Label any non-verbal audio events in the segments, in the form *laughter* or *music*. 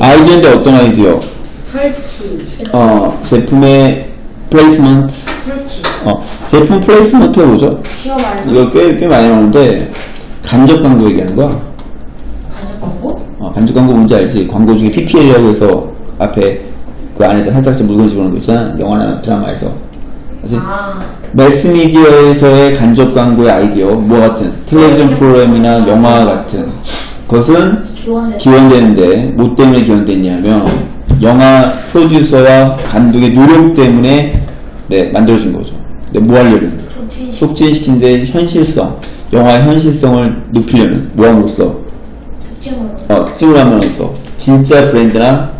아이디어인데 어떤 아이디어? 설치. 어, 제품의 플레이스먼트. 설치. 어, 제품 플레이스먼트가 뭐죠? 말해서 이거 꽤, 꽤 많이 나오는데, 간접 광고 얘기하는 거야. 간접 광고? 어, 간접 광고 뭔지 알지? 광고 중에 PPL이라고 해서 앞에 그 안에다 살짝씩 물건 집어넣는 거 있잖아. 영화나 드라마에서. 그치? 아, 매스미디어에서의 간접 광고의 아이디어, 뭐 같은, 텔레비전 프로그램이나 영화 같은 것은 기원되는데, 뭐 때문에 기원됐냐면, 영화 프로듀서와 감독의 노력 때문에, 네, 만들어진 거죠. 네, 뭐 하려는? 촉진. 촉진시킨데 현실성, 영화의 현실성을 높이려는, 뭐 함으로써, 특징으로. 어, 특징을 함으로써, 진짜 브랜드나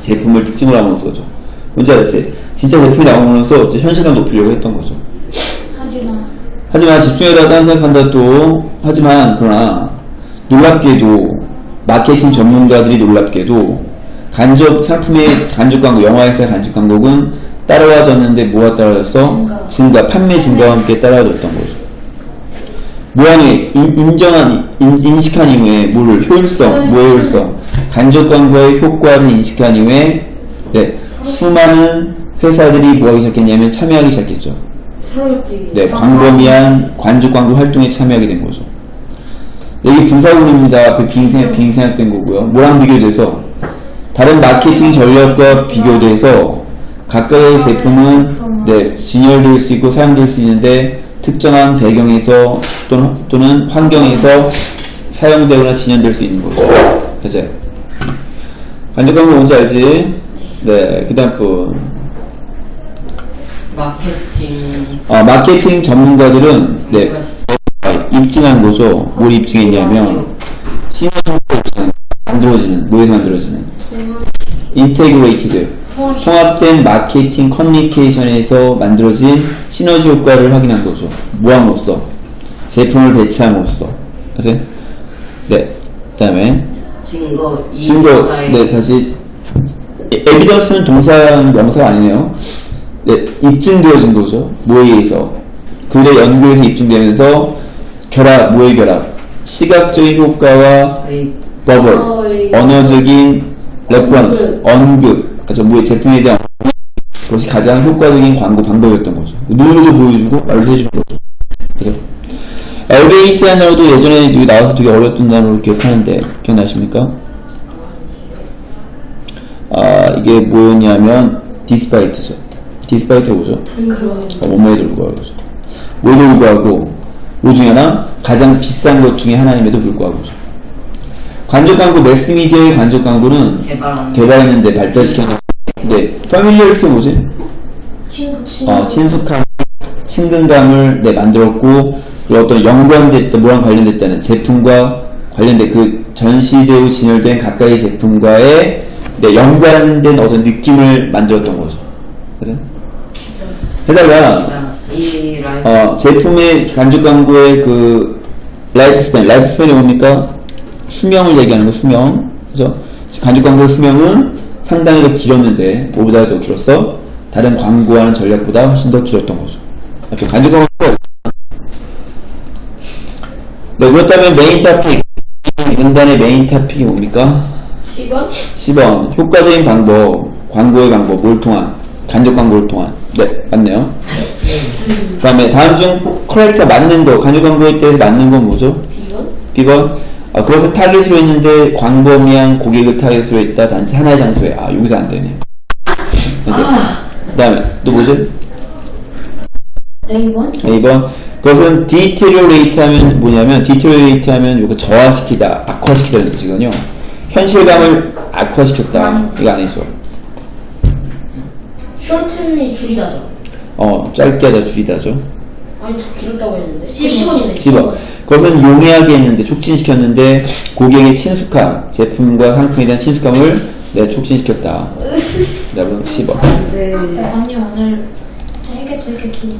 제품을 특징으로 함으로써죠. 뭔지 알았지? 진짜 제품이 이제 현실감 높이려고 했던 거죠. 하지만 하지만 집중해라 딴 생각한다 또 하지만 그러나 놀랍게도 마케팅 전문가들이 놀랍게도 간접 상품의 간접 광고 영화에서의 간접 광고는 따라와졌는데 뭐가 따라왔어? 증가. 증가 판매 증가와 함께 따라와졌던 거죠 인- 인정한 인, 인식한 이후에 뭐를 효율성 뭐의 효율성 간접 광고의 효과를 인식한 이후에 네, 수많은 회사들이 뭐 하기 시작했냐면 참여하기 시작했죠. 네, 광범위한 관주 광고 활동에 참여하게 된 거죠. 여기 분사구입니다. 그 빙생, 빙생했던 거고요. 뭐랑 비교돼서? 다른 마케팅 전략과 비교돼서 각각의 제품은 네, 진열될 수 있고 사용될 수 있는데 특정한 배경에서 또는, 또는 환경에서 사용되거나 진연될 수 있는 거죠. 그죠? 간접 광고 뭔지 알지? 네, 그 다음 분. 마케팅 어, 마케팅 전문가들은 네, 입증한 거죠. 뭘 입증했냐면 시너지가 없는 만들어지는 뭐에서 만들어지는? 인테그레이티드. 통합된 마케팅 커뮤니케이션에서 만들어진 시너지 효과를 확인한 거죠. 뭐함으로써 제품을 배치함으로써 그래서 네. 그다음에 증거 이 증거. 네 다시. 에- 에비던스는 동사 명사가 아니네요. 네 입증되어진 거죠. 뭐에 의해서? 글의 연구에서 입증되면서 결합 뭐의 결합 시각적인 효과와 버블 어이. 언어적인 레퍼런스 언급 그죠 뭐의 제품에 대한. 그것이 가장 효과적인 광고 방법이었던 거죠. 눈으로도 보여주고 말로 해주는 거죠. 그죠? LBAC라는 단어도 예전에 여기 나와서 되게 어려웠던 단어로 기억하는데 기억나십니까? 아 이게 뭐였냐면 디스파이트죠. 디스파이트가 뭐죠? 그런. 어, 뭐뭐에도 불구하고죠. 뭐에도 불구하고 뭐 중에 하나 가장 비싼 것 중에 하나임에도 불구하고죠. 간접 광고 매스미디어의 간접 광고는 개발한 개발했는데 발달시켰는데 네, 패밀리얼티 뭐지? 친구 친구. 어, 친숙함, 친근감을 네, 만들었고 그리고 어떤 연관됐다, 뭐랑 관련됐다는 제품과 관련된 그 전시되고 진열된 가까이 제품과의 네, 연관된 어떤 느낌을 만들었던 거죠. 그죠? 게다가 이 라이프 어, 제품의 간접 광고의 그 라이프 스팬, 라이프 스팬이 뭡니까? 수명을 얘기하는 거, 수명. 그죠? 간접 광고의 수명은 상당히 더 길었는데, 뭐보다 더 길었어? 다른 광고하는 전략보다 훨씬 더 길었던 거죠. 이렇게 간접 광고 네, 그렇다면 메인 토픽, 문단의 메인 토픽이 뭡니까? 10원? 10번. 효과적인 방법, 광고의 방법, 뭘 통한? 간접 광고를 통한. 네, 맞네요. 그 다음에 다음 중 커렉터 맞는 거, 간접 광고에 대해서 맞는 건 뭐죠? B번, 아, 그것은 타겟으로 했는데 광범위한 고객을 타겟으로 했다. 단지 하나의 장소에. 아, 여기서 안 되네. 그죠? 그 다음에 또 뭐죠? 레이번? A번, 그것은 디테리오레이트 하면 뭐냐면, 디테리오레이트 하면 이거 저하시키다, 악화시키다는 뜻이거든요. 현실감을 악화시켰다. 이거 아니죠. 쇼트는 줄이다죠. 어, 짧게 하다 줄이다죠. 아니 더 길었다고 했는데. 10원이네. 10번. 그것은 용이하게 했는데, 촉진시켰는데, 고객의 친숙함, 제품과 상품에 대한 친숙함을 *laughs* 네, 촉진시켰다. 여러분, 10번. 네. 언니 오늘 되게 되게 긴.